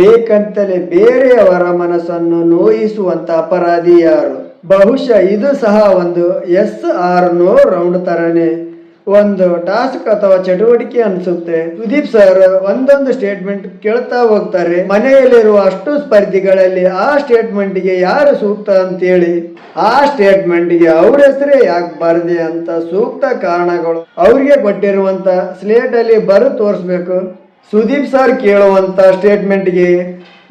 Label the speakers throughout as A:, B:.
A: ಬೇಕಂತಲೇ ಬೇರೆಯವರ ಮನಸ್ಸನ್ನು ನೋಯಿಸುವಂತ ಅಪರಾಧಿ ಯಾರು? ಬಹುಶಃ ಇದು ಸಹ ಒಂದು ಎಸ್ ಆರ್ ನೋ ರೌಂಡ್ ತರನೇ. ಒಂದು ಟಾಸ್ಕ್ ಅಥವಾ ಚಟುವಟಿಕೆ ಅನಿಸುತ್ತೆ. ಸುದೀಪ್ ಸರ್, ಒಂದೊಂದು ಸ್ಟೇಟ್ಮೆಂಟ್ ಕೇಳ್ತಾ ಹೋಗ್ತಾರೆ. ಮನೆಯಲ್ಲಿರುವ ಅಷ್ಟು ಸ್ಪರ್ಧಿಗಳಲ್ಲಿ ಆ ಸ್ಟೇಟ್ಮೆಂಟ್ಗೆ ಯಾರು ಸೂಕ್ತ ಅಂತೇಳಿ? ಆ ಸ್ಟೇಟ್ಮೆಂಟ್ಗೆ ಅವ್ರ ಹೆಸರೇ ಯಾಕೆ ಬರದೆ ಅಂತ ಸೂಕ್ತ ಕಾರಣಗಳು ಅವ್ರಿಗೆ ಕೊಟ್ಟಿರುವಂತ ಸ್ಲೇಟ್ ಅಲ್ಲಿ ಬರು ತೋರಿಸ್ಬೇಕು. ಸುದೀಪ್ ಸರ್ ಕೇಳುವಂತ ಸ್ಟೇಟ್ಮೆಂಟ್ಗೆ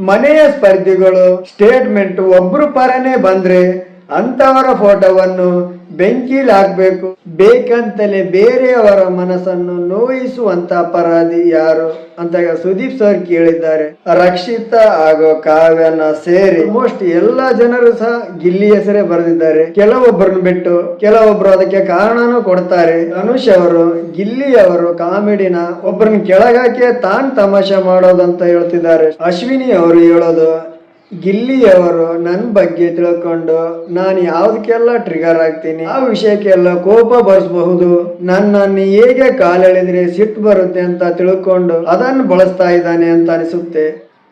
A: ಮನೆಯ ಸ್ಪರ್ಧಿಗಳು ಸ್ಟೇಟ್ಮೆಂಟ್ ಒಬ್ರು ಪರನೇ ಬಂದ್ರೆ ಅಂತವರ ಫೋಟೋವನ್ನು ಬೆಂಕಿಲಿ ಹಾಕ್ಬೇಕು ಬೇಕಂತಲೇ ಬೇರೆಯವರ ಮನಸ್ಸನ್ನು ನೋಯಿಸುವಂತ ಅಪರಾಧಿ ಯಾರು? ಅಂತ ಸುದೀಪ್ ಸರ್ ಕೇಳಿದ್ದಾರೆ. ರಕ್ಷಿತ ಹಾಗೂ ಕಾವ್ಯನ ಸೇರಿ ಮೋಸ್ಟ್ ಎಲ್ಲಾ ಜನರು ಸಹ ಗಿಲ್ಲಿ ಹೆಸರೇ ಬರೆದಿದ್ದಾರೆ. ಕೆಲವೊಬ್ಬರನ್ನು ಬಿಟ್ಟು ಕೆಲವೊಬ್ರು ಅದಕ್ಕೆ ಕಾರಣನೂ ಕೊಡ್ತಾರೆ. ಅನುಷ್ ಅವರು, ಗಿಲ್ಲಿ ಅವರು, ಕಾಮಿಡಿನ ಒಬ್ಬರನ್ನ ಕೆಳಗಾಕೆ ತಾನ್ ತಮಾಷೆ ಮಾಡೋದಂತ ಹೇಳ್ತಿದ್ದಾರೆ. ಅಶ್ವಿನಿ ಅವರು ಹೇಳೋದು ಗಿಲ್ಲಿಯವರು ನನ್ನ ಬಗ್ಗೆ ತಿಳ್ಕೊಂಡು ನಾನು ಯಾವ್ದಕ್ಕೆಲ್ಲ ಟ್ರಿಗರ್ ಆಗ್ತೀನಿ? ಆ ವಿಷಯಕ್ಕೆಲ್ಲ ಕೋಪ ಬರ್ಸಬಹುದು. ನನ್ನನ್ನು ಹೇಗೆ ಕಾಲೆಳೆದ್ರೆ ಸಿಟ್ಟು ಬರುತ್ತೆ ಅಂತ ತಿಳ್ಕೊಂಡು ಅದನ್ನು ಬಳಸ್ತಾ ಇದ್ದಾನೆ ಅಂತ ಅನಿಸುತ್ತೆ.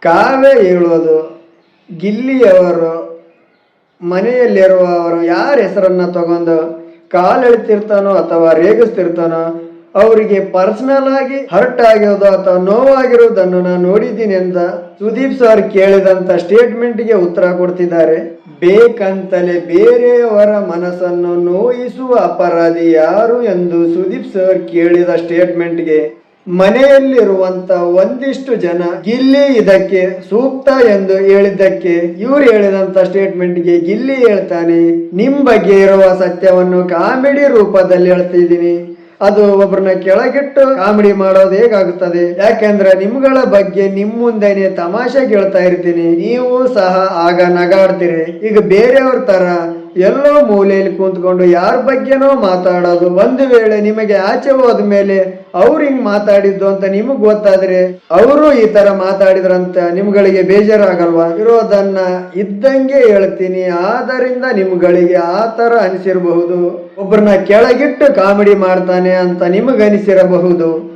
A: ಕಾವೇ ಹೇಳೋದು, ಗಿಲ್ಲಿಯವರು ಮನೆಯಲ್ಲಿರುವವರು ಯಾರ ಹೆಸರನ್ನ ತಗೊಂಡು ಕಾಲೆಳಿತಿರ್ತಾನೋ ಅಥವಾ ರೇಗಿಸ್ತಿರ್ತಾನೋ ಅವರಿಗೆ ಪರ್ಸನಲ್ ಆಗಿ ಹರ್ಟ್ ಆಗಿರೋದು ಅಥವಾ ನೋವಾಗಿರೋದನ್ನು ನಾನು ನೋಡಿದ್ದೀನಿ ಅಂತ ಸುದೀಪ್ ಸರ್ ಕೇಳಿದಂತ ಸ್ಟೇಟ್ಮೆಂಟ್ಗೆ ಉತ್ತರ ಕೊಡ್ತಿದ್ದಾರೆ. ಬೇಕಂತಲೇ ಬೇರೆಯವರ ಮನಸ್ಸನ್ನು ನೋಯಿಸುವ ಅಪರಾಧಿ ಯಾರು ಎಂದು ಸುದೀಪ್ ಸರ್ ಕೇಳಿದ ಸ್ಟೇಟ್ಮೆಂಟ್ಗೆ ಮನೆಯಲ್ಲಿರುವಂತ ಒಂದಿಷ್ಟು ಜನ ಗಿಲ್ಲಿ ಇದಕ್ಕೆ ಸೂಕ್ತ ಎಂದು ಹೇಳಿದ್ದಕ್ಕೆ ಇವ್ರು ಹೇಳಿದಂತ ಸ್ಟೇಟ್ಮೆಂಟ್ಗೆ ಗಿಲ್ಲಿ ಹೇಳ್ತಾನೆ, ನಿಮ್ ಬಗ್ಗೆ ಇರುವ ಸತ್ಯವನ್ನು ಕಾಮಿಡಿ ರೂಪದಲ್ಲಿ ಹೇಳ್ತಿದ್ದೀನಿ. ಅದು ಒಬ್ಬರನ್ನ ಕೆಳಗಿಟ್ಟು ಕಾಮಿಡಿ ಮಾಡೋದು ಹೇಗಾಗುತ್ತದೆ? ಯಾಕೆಂದ್ರೆ ನಿಮ್ಗಳ ಬಗ್ಗೆ ನಿಮ್ ಮುಂದೆನೆ ತಮಾಷೆ ಕೇಳ್ತಾ ಇರ್ತೀನಿ. ನೀವು ಸಹ ಆಗ ನಗಾಡ್ತೀರಿ. ಈಗ ಬೇರೆಯವ್ರ ತರ ಎಲ್ಲೋ ಮೂಲೆಯಲ್ಲಿ ಕುಂತ್ಕೊಂಡು ಯಾರ ಬಗ್ಗೆನೋ ಮಾತಾಡೋದು. ಒಂದು ವೇಳೆ ನಿಮಗೆ ಆಚೆ ಹೋದ ಮೇಲೆ ಅವ್ರು ಹಿಂಗ್ ಮಾತಾಡಿದ್ದು ಅಂತ ನಿಮಗ್ ಗೊತ್ತಾದ್ರೆ ಅವರು ಈ ತರ ಮಾತಾಡಿದ್ರಂತ ನಿಮ್ಗಳಿಗೆ ಬೇಜಾರಾಗಲ್ವಾ? ಇರೋದನ್ನ ಇದ್ದಂಗೆ ಹೇಳ್ತೀನಿ. ಆದ್ದರಿಂದ ನಿಮ್ಗಳಿಗೆ ಆ ತರ ಅನಿಸಿರಬಹುದು. ಒಬ್ಬರನ್ನ ಕೆಳಗಿಟ್ಟು ಕಾಮಿಡಿ ಮಾಡ್ತಾನೆ ಅಂತ ನಿಮಗನಿಸಿರಬಹುದು.